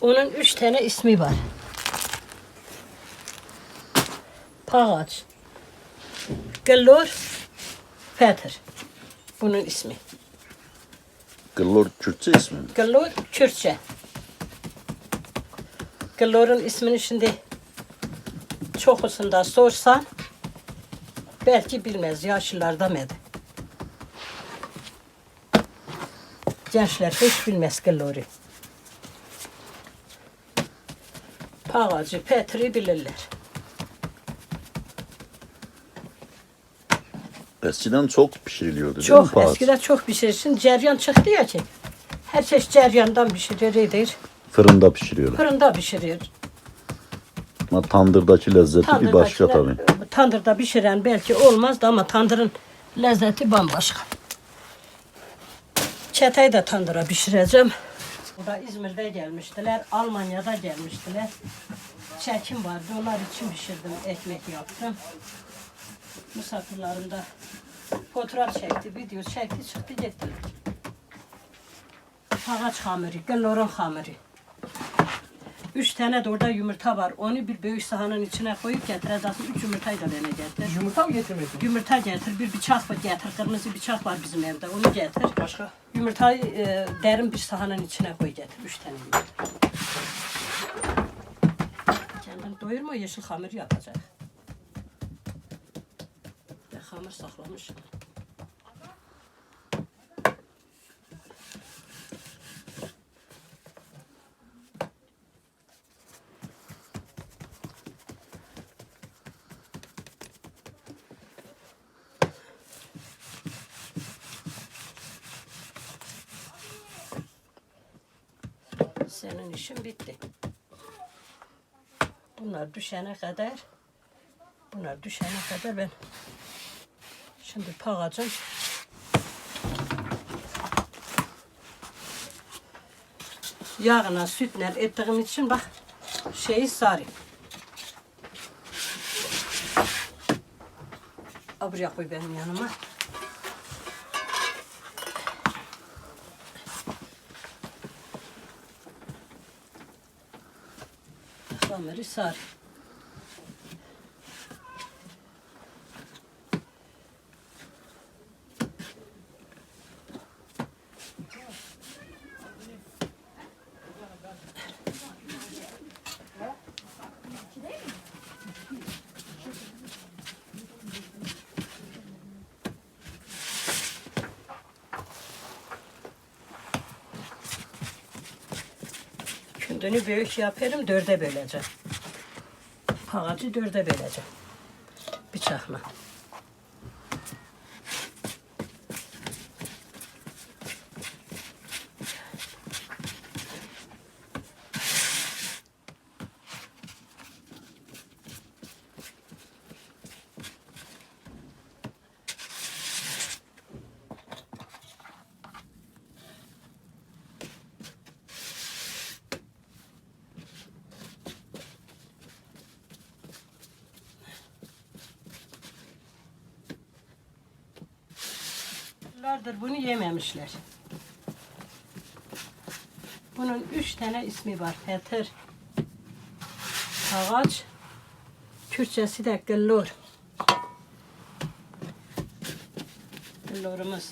Onun üç tane ismi var. Pağaç, Gıllur, Petir. Bunun ismi. Gıllor Kürtçe ismi mi? Gıllur, Kürtçe. Gıllur'un ismini şimdi çokusunda sorsan belki bilmez yaşlılardan mıydı? Gençler hiç bilmez Gıllur'u. Pağacı, Petr'i bilirler. Eskiden çok pişiriliyordu değil mi Çok eskiden çok pişirirsin. Ceryan çıktı ya ki. Her çeşit ceryandan pişirilir. Fırında pişiriyorlar. Fırında pişirir. Ama tandırdaki lezzeti bir başka tabii. Tandırda pişiren belki olmazdı ama tandırın lezzeti bambaşka. Çeteyi de tandıra pişireceğim. Burada İzmir'de gelmiştiler, Almanya'da gelmiştiler. Çekim vardı, onlar için pişirdim, ekmek yaptım. Misafirlerim de fotoğraf çekti, video çekti, çıktı gitti. Ağaç hamuru, gallorun hamuru. Üç tane de orada yumurta var. Onu bir büyük sahanın içine koyup getireceksin. Üç yumurtayı da bana getir. Yumurta mı getirmedin? Yumurta getir, bir bıçak var getir. Kırmızı bıçak var bizim evde. Onu getir. Başka? Yumurtayı e, derin bir sahanın içine koy getir. Üç tane yumurta. Kendini doyurma yeşil hamur yapacak. Ve hamur saklamış. Senin işin bitti. Bunlar düşene kadar bunlar düşene kadar ben şimdi pağacım. Yağına, sütle ettiğim için bak şeyi sarayım. Al Buraya koy benim yanıma. Hamuru sar. Kündünü büyük yaparım, dörde böleceğim. Ağacı dörde böleceğim. Bıçakla. Yıllardır bunu yememişler. Bunun üç tane ismi var. Petir, ağaç, Kürtçesi de gıllor. Gıllorumuz.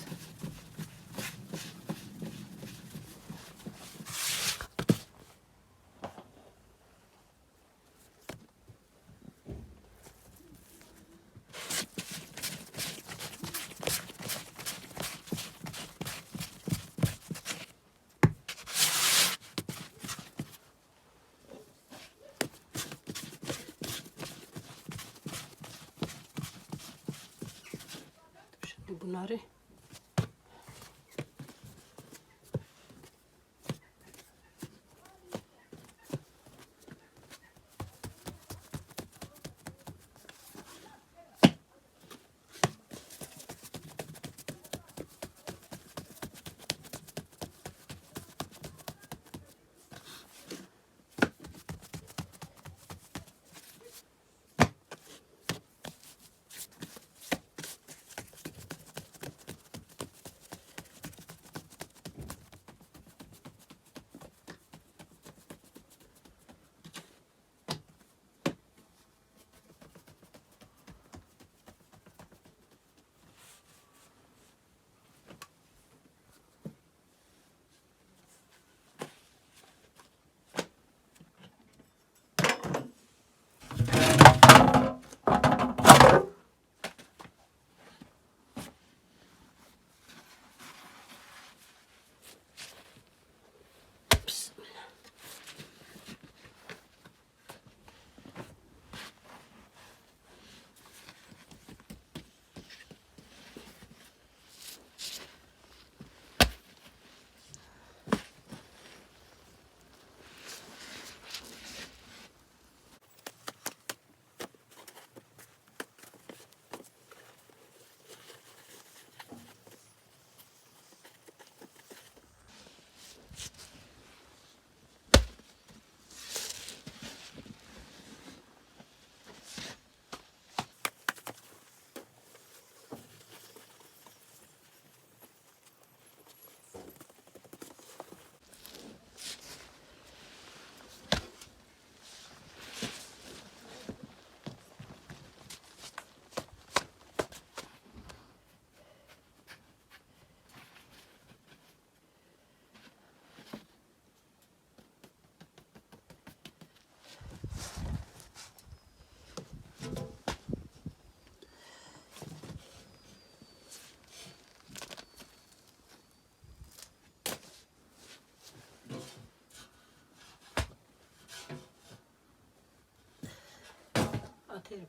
aterim.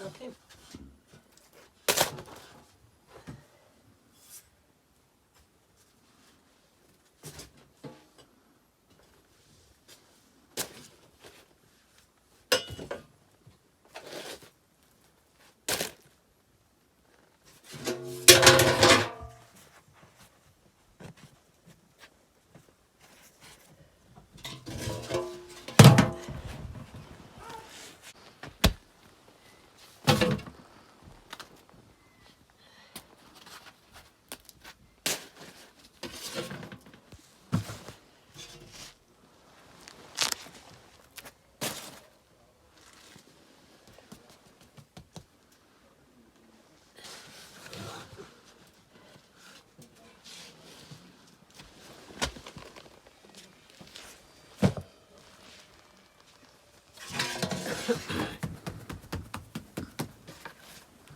Atayım.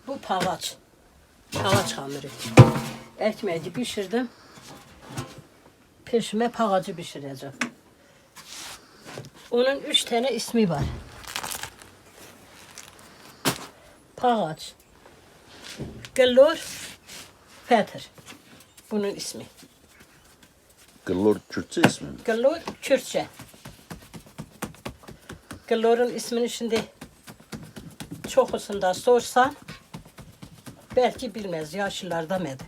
Bu palaç. Palaç hamuru. Ekmeği pişirdim. Peşime pagacı pişireceğim. Onun üç tane ismi var. Pagaç, Gıllur, Petir. Bunun ismi. Gıllor Kürtçe ismi mi? Gıllur, Kürtçe. Gıllur'un ismini şimdi çokusunda sorsan belki bilmez yaşlılardan mıydı?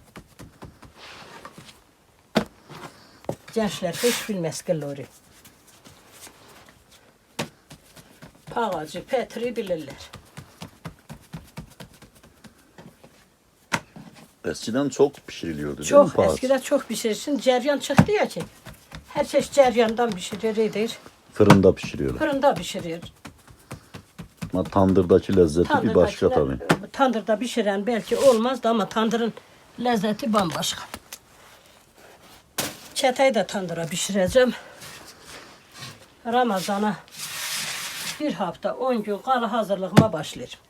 Gençler hiç bilmez Gıllur'u. Pagacı, Petr'i bilirler. Eskiden çok pişiriliyordu değil mi Çok eskiden çok pişirirsin. Ceryan çıktı ya ki. Her çeşit ceryandan pişirilir. Fırında pişiriyorlar. Fırında pişirir. Ama tandırdaki lezzeti bir başka tabii. Tandırda pişiren belki olmazdı ama tandırın lezzeti bambaşka. Çeteyi de tandıra pişireceğim. Ramazana bir hafta on gün kala hazırlığıma başlarım.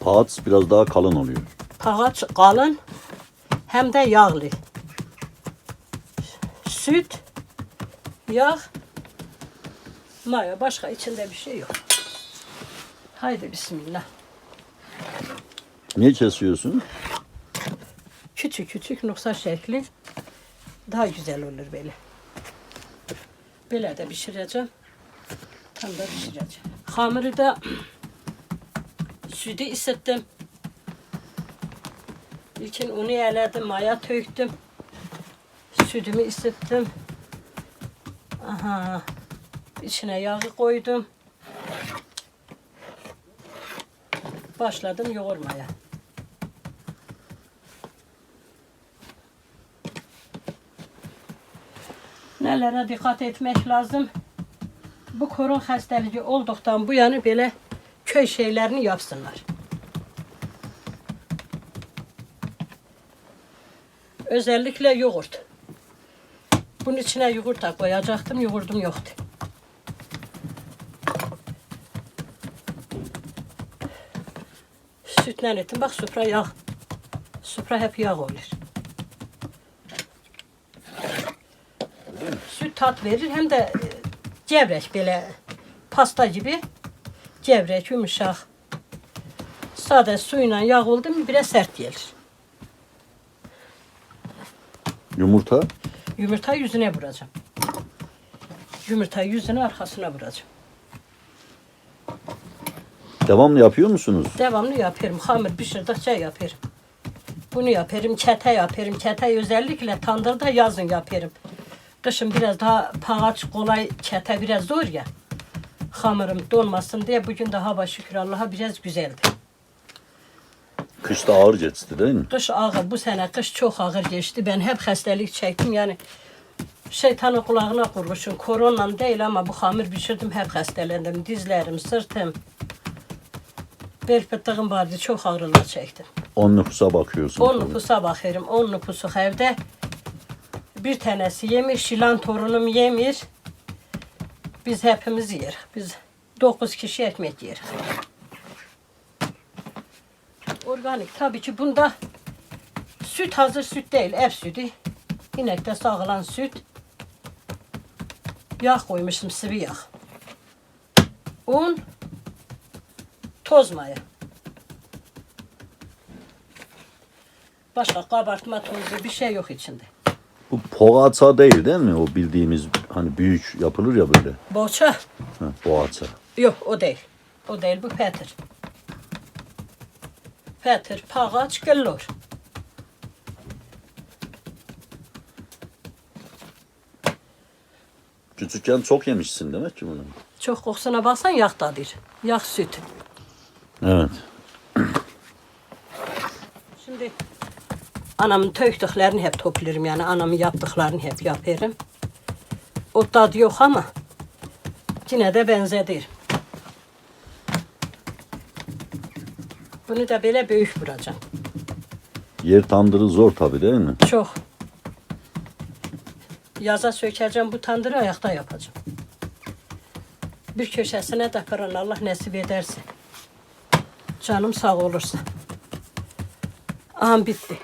Pahat biraz daha kalın oluyor. Pagaç kalın hem de yağlı. Süt, yağ, maya başka içinde bir şey yok. Haydi bismillah. Niye kesiyorsun? Küçük küçük noksa şekli daha güzel olur böyle. Böyle de pişireceğim. Tam da pişireceğim. Hamuru da sütü ısıttım. İlkin unu eledim, maya töktüm. Sütümü ısıttım. Aha. İçine yağı koydum. Başladım yoğurmaya. Nelere dikkat etmek lazım? Bu korun hastalığı olduktan bu yana böyle köy şeylerini yapsınlar. Özellikle yoğurt. Bunun içine yoğurt da koyacaktım, yoğurdum yoktu. Sütle ettim. Bak supra yağ. Supra hep yağ olur. Süt tat verir hem de e, gevrek böyle pasta gibi gevrek yumuşak. Sade suyla yağ oldu mu biraz sert gelir. Yumurta Yumurta yüzüne vuracağım. Yumurta yüzüne arkasına vuracağım. devamlı yapıyor musunuz? Devamlı yapıyorum. Hamur pişirdikçe yapıyorum. Bunu yapıyorum. Kete yapıyorum. Kete özellikle tandırda yazın yapıyorum. Kışın biraz daha pağaç kolay kete biraz zor ya. Hamurum donmasın diye bugün de hava şükür Allah'a biraz güzeldi. Kışta ağır geçti değil mi? Kış ağır, bu sene kış çok ağır geçti. Ben hep hastalık çektim yani. Şeytanın kulağına kurmuşum. Korona değil ama bu hamur pişirdim hep hastalandım. Dizlerim, sırtım. Bel fıtığım vardı çok ağrılar çektim. On nüfusa bakıyorsun. 10 tabii. nüfusa bakıyorum. 10 nüfusu evde. Bir tanesi yemiş, Şilan torunum yemir. Biz hepimiz yer. Biz 9 kişi ekmek yer. Organik tabii ki bunda süt hazır süt değil, ev sütü. İnekte sağılan süt. Yağ koymuşum sıvı yağ. Un. Toz maya. Başka kabartma tozu bir şey yok içinde. Bu poğaça değil değil mi? O bildiğimiz hani büyük yapılır ya böyle. Boça. Ha, poğaça. Yok o değil. O değil bu petir. Petir, pağaç, gıllor. Küçükken çok yemişsin demek ki bunu. Çok kokusuna baksan yağ tadır. Yağ süt. Evet. Şimdi anamın töktüklerini hep toplarım yani anamın yaptıklarını hep yaparım. O tadı yok ama yine de benzedir. Bunu da böyle büyük vuracağım. Yer tandırı zor tabii değil mi? Çok. Yaza sökeceğim bu tandırı ayakta yapacağım. Bir köşesine de kırın Allah nasip ederse. Canım sağ olursa. Aha bitti.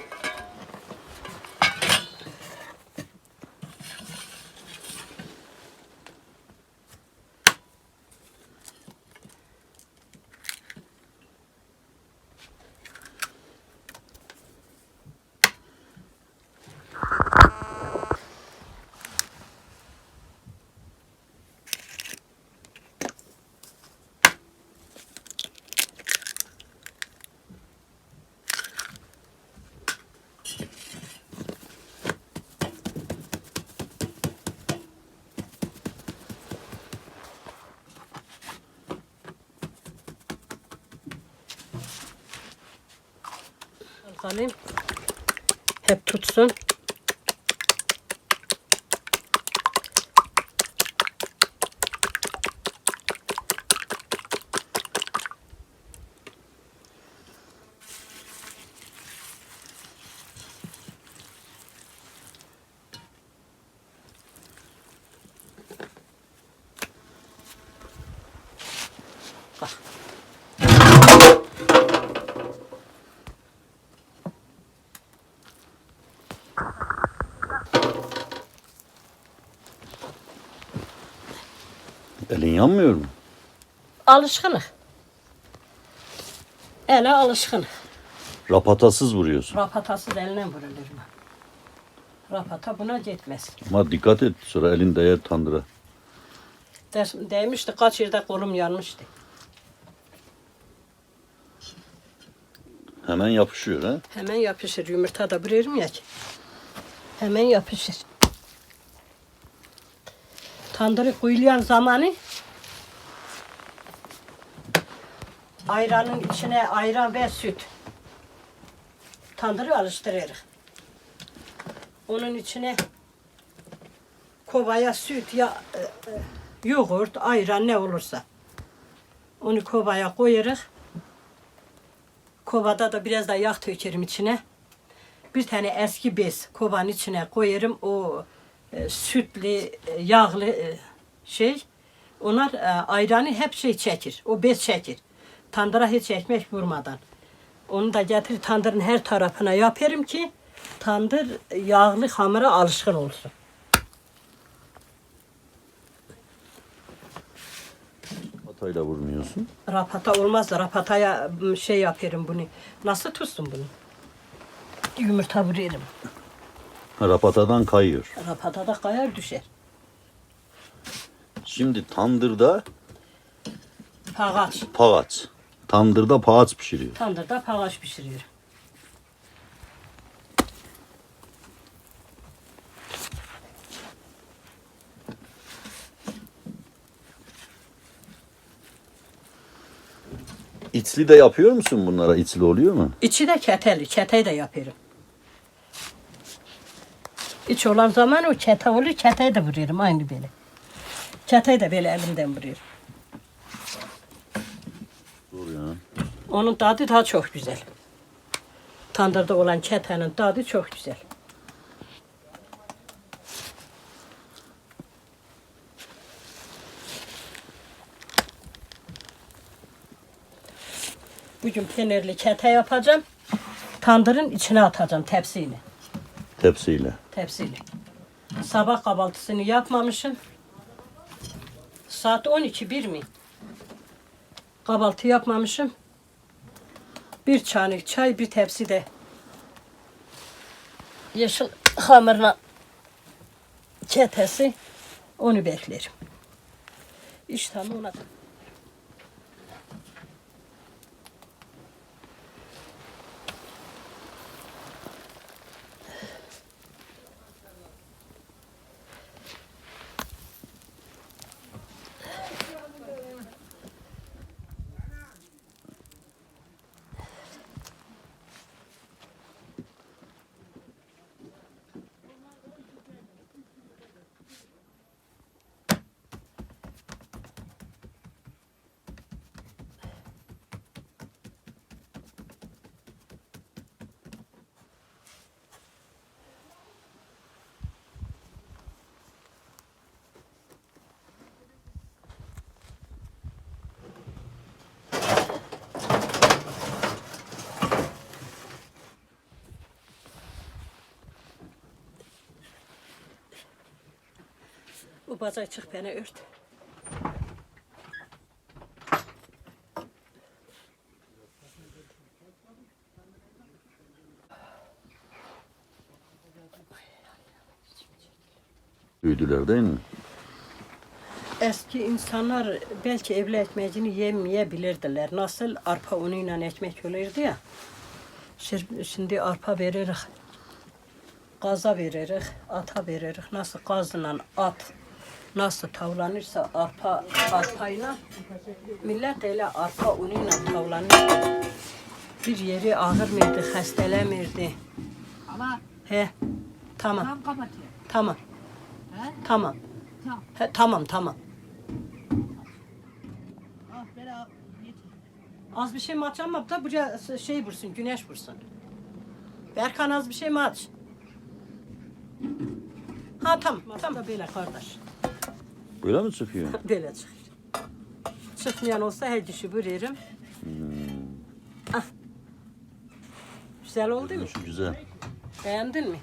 Alayım. Hep tutsun. Elin yanmıyor mu? Alışkınlık. Ele alışkınlık. Rapatasız vuruyorsun. Rapatasız eline vurulur mu? Rapata buna gitmez. Ama dikkat et sonra elin değer tandıra. De- Değmişti kaç yerde kolum yanmıştı. Hemen yapışıyor ha. Hemen yapışır. Yumurta da bırırım ya ki. Hemen yapışır. Tandırı koyulayan zamanı ayranın içine ayran ve süt. Tandırı alıştırırız. Onun içine kovaya süt ya e, e, yoğurt, ayran ne olursa. Onu kovaya koyarız. Kovada da biraz da yağ tökerim içine. Bir tane eski bez kovanın içine koyarım. O e, sütlü, e, yağlı e, şey. Onlar e, ayranı hep şey çekir. O bez çekir. Tandıra hiç ekmek vurmadan. Onu da getir tandırın her tarafına yaparım ki tandır yağlı hamura alışkın olsun. Hatayla vurmuyorsun. Rapata olmaz da rapataya şey yaparım bunu. Nasıl tutsun bunu? Yumurta vuruyorum. Rapatadan kayıyor. Rapata da kayar düşer. Şimdi tandırda Pağaç. pağaç. Tandırda pağaç pişiriyor. Tandırda pağaç pişiriyor. İçli de yapıyor musun bunlara? İçli oluyor mu? İçi de keteli. Keteyi de yaparım. İç olan zaman o kete olur. Keteyi de vuruyorum aynı böyle. Keteyi de böyle elimden vuruyorum. Dur ya. Onun tadı daha çok güzel. Tandırda olan ketenin tadı çok güzel. Bugün peynirli kete yapacağım. Tandırın içine atacağım tepsiyle. Tepsiyle. Tepsiyle. Sabah kahvaltısını yapmamışım. Saat 12 bir mi? Kahvaltı yapmamışım. Bir çanak çay, bir tepsi de yeşil hamurla ketesi. Onu beklerim. İşte ona Bu bacak çık beni ört. Büyüdüler değil mi? Eski insanlar belki evli ekmeğini yemeyebilirdiler. Nasıl arpa unuyla ekmek olurdu ya. Şimdi arpa veririz. Gaza veririz, ata veririz. Nasıl gazla at nasıl tavlanırsa arpa arpayla millet öyle arpa unuyla tavlanır. Bir yeri ağırmırdı, xəstələmirdi. Ama He, tamam, tam kapatıyor. tamam, He? tamam. Tamam. He, tamam, tamam. Ah yeter. Az bir şey mi açamam da buraya şey vursun, güneş vursun. Berkan az bir şey mi aç? Ha tamam, tamam. Böyle kardeş. Böyle mi çıkıyor? Böyle çıkır. Çıkmayan olsa her dişi vururum. Ah. Güzel oldu mu? Şu güzel. Beğendin mi?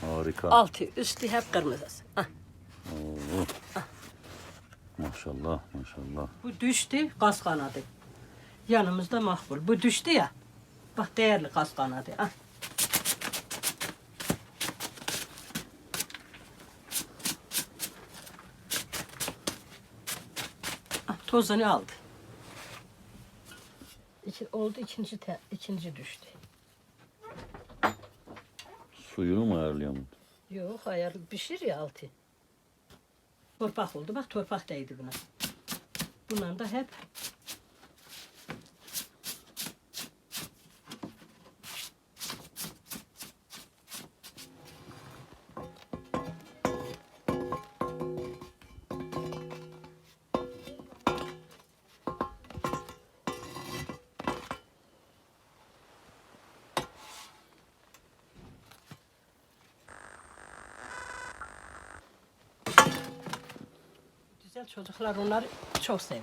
Harika. Altı, üstü hep kırmızı. Ah. Oo. Maşallah maşallah. Bu düştü, gaz kanadı. Yanımızda mahvul. Bu düştü ya. Bak değerli gaz kanadı. Ah. Tozunu aldı. İki, oldu ikinci te, ikinci düştü. Suyunu mu ayarlayalım? Yok ayar pişir ya altı. Torpak oldu bak torpak değdi buna. Bundan da hep çocuklar onları çok sever.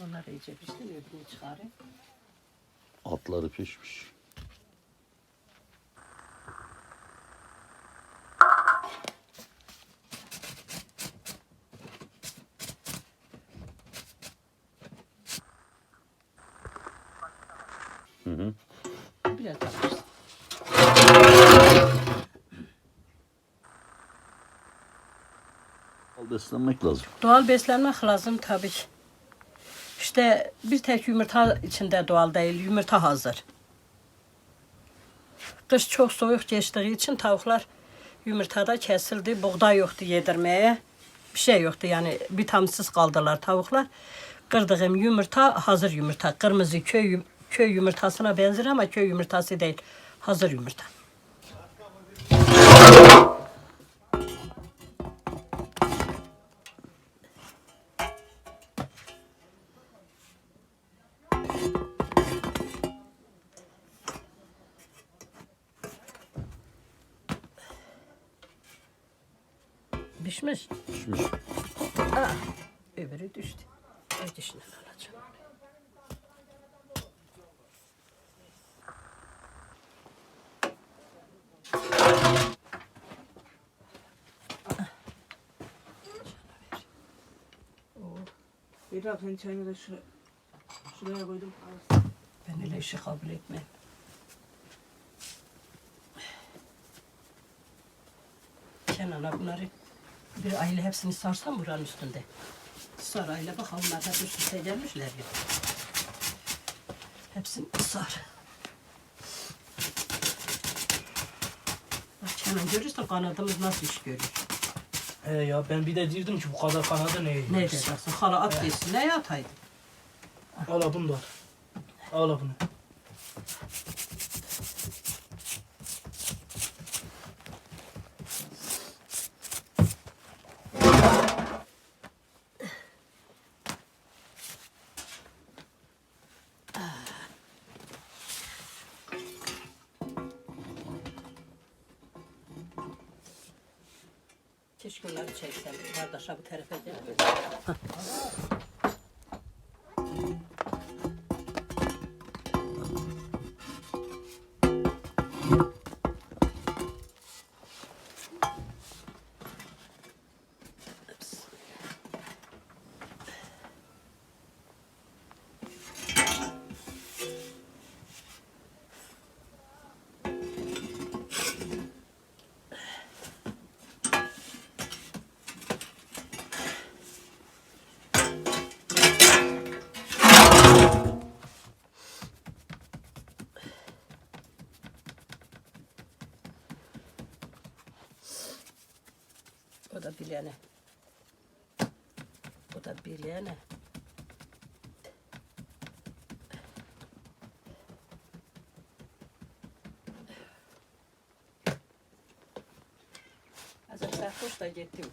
Onlar iyice pişti, öbürünü çıkarayım. Atları pişmiş. Hı hı. Biraz daha pişsin. Al beslenmek lazım. Doğal beslenmek lazım tabii ki. İşte bir tek yumurta içinde doğal değil, yumurta hazır. Kış çok soğuk geçtiği için tavuklar yumurtada kesildi, buğday yoktu yedirmeye. Bir şey yoktu yani vitaminsiz kaldılar tavuklar. Kırdığım yumurta hazır yumurta. Kırmızı köy, köy yumurtasına benzer ama köy yumurtası değil. Hazır yumurta. Pişmiş. Pişmiş. Ah, öbürü düştü. O dişinden alacağım. Bir dakika senin çayını da şuraya, şuraya koydum. Ben öyle işi kabul etmem. Kenan'a bunları bir aile hepsini sarsam buranın üstünde. Sar aile bak onlar hep üst üste gelmişler ya. Hepsini sar. Bak Kenan görürsen kanadımız nasıl iş görür. He ya ben bir de diyordum ki bu kadar kanadı ne? Ne diyeceksin? Hala at yesin. Ne yataydı? Al bunu da. al. Al bunu. Kardeşe bu tarafa gel. Bilene. O da bilene. Azam sarhoş da gittim.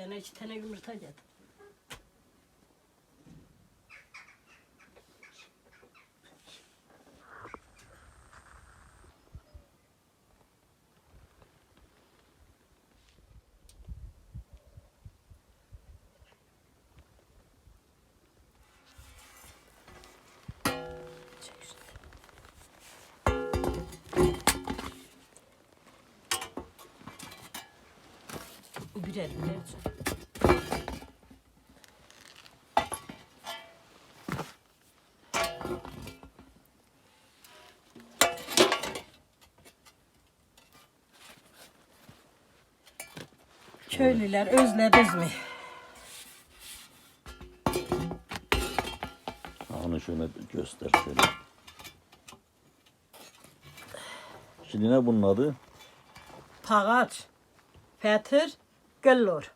Bana iki tane yumurta getir. Birer çek. Köylüler özlediniz mi? Onu şöyle göster şöyle. Şimdi ne bunun adı? Pagaç, Petir, Güllur.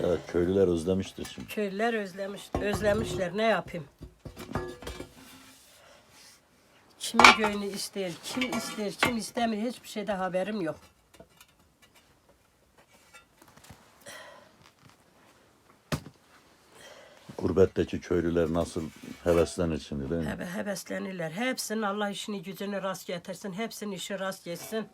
Evet köylüler özlemiştir şimdi. Köylüler özlemiş, özlemişler. Ne yapayım? Kimin köyünü ister, kim ister, kim istemiyor hiçbir şeyde haberim yok. Gurbetteki köylüler nasıl heveslenir şimdi değil mi? Hebe, heveslenirler. Hepsinin Allah işini gücünü rast getirsin. Hepsinin işi rast geçsin.